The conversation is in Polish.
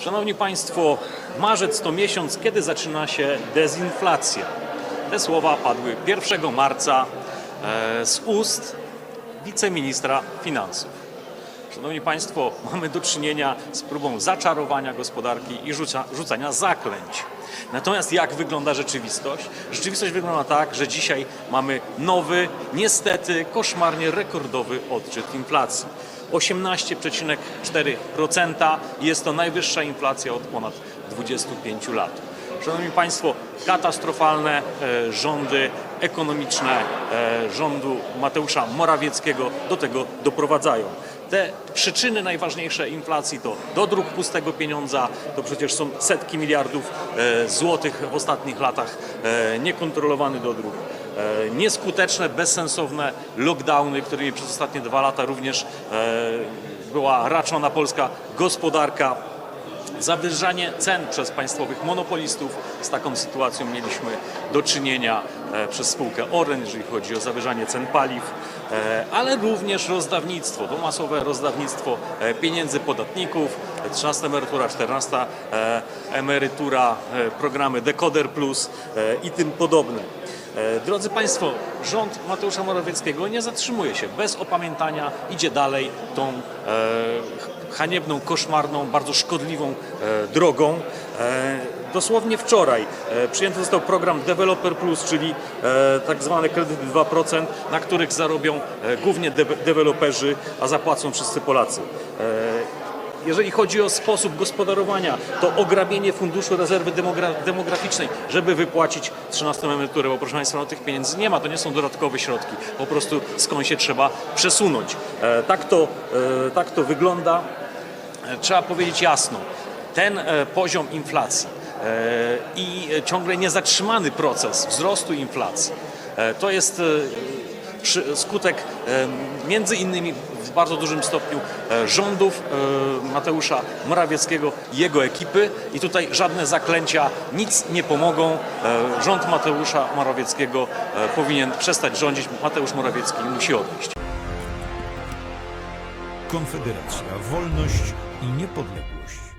Szanowni Państwo, marzec to miesiąc, kiedy zaczyna się dezinflacja. Te słowa padły 1 marca e, z ust wiceministra finansów. Szanowni Państwo, mamy do czynienia z próbą zaczarowania gospodarki i rzuca, rzucania zaklęć. Natomiast jak wygląda rzeczywistość? Rzeczywistość wygląda tak, że dzisiaj mamy nowy, niestety koszmarnie rekordowy odczyt inflacji. 18,4% jest to najwyższa inflacja od ponad 25 lat. Szanowni Państwo, katastrofalne e, rządy ekonomiczne e, rządu Mateusza Morawieckiego do tego doprowadzają. Te przyczyny najważniejsze inflacji to dodruk pustego pieniądza, to przecież są setki miliardów e, złotych w ostatnich latach, niekontrolowany dodruk. E, Nieskuteczne, bezsensowne lockdowny, którymi przez ostatnie dwa lata również e, była raczona polska gospodarka zawyżanie cen przez państwowych monopolistów. Z taką sytuacją mieliśmy do czynienia e, przez spółkę Orange, jeżeli chodzi o zawyżanie cen paliw, ale również rozdawnictwo, to masowe rozdawnictwo pieniędzy podatników, 13 emerytura, 14 e, emerytura, programy Decoder Plus i tym podobne. E, Drodzy Państwo, rząd Mateusza Morawieckiego nie zatrzymuje się. Bez opamiętania idzie dalej tą e, haniebną, koszmarną, bardzo szkodliwą e, drogą. E, dosłownie wczoraj e, przyjęty został program Developer Plus, czyli e, tak zwany kredyt 2%, na których zarobią głównie de deweloperzy, a zapłacą wszyscy Polacy. Jeżeli chodzi o sposób gospodarowania, to ograbienie Funduszu Rezerwy Demogra- Demograficznej, żeby wypłacić 13 emeryturę, bo proszę Państwa, no tych pieniędzy nie ma, to nie są dodatkowe środki, po prostu skąd się trzeba przesunąć. E, tak, to, e, tak to wygląda. E, Trzeba powiedzieć jasno, ten e, poziom inflacji e, i ciągle niezatrzymany proces wzrostu inflacji, e, to jest e, skutek e, między innymi w bardzo dużym stopniu e, rządów e, Mateusza Morawieckiego i jego ekipy i tutaj żadne zaklęcia nic nie pomogą. Rząd Mateusza Morawieckiego powinien przestać rządzić. Mateusz Morawiecki musi odejść. Konfederacja, wolność i niepodległość.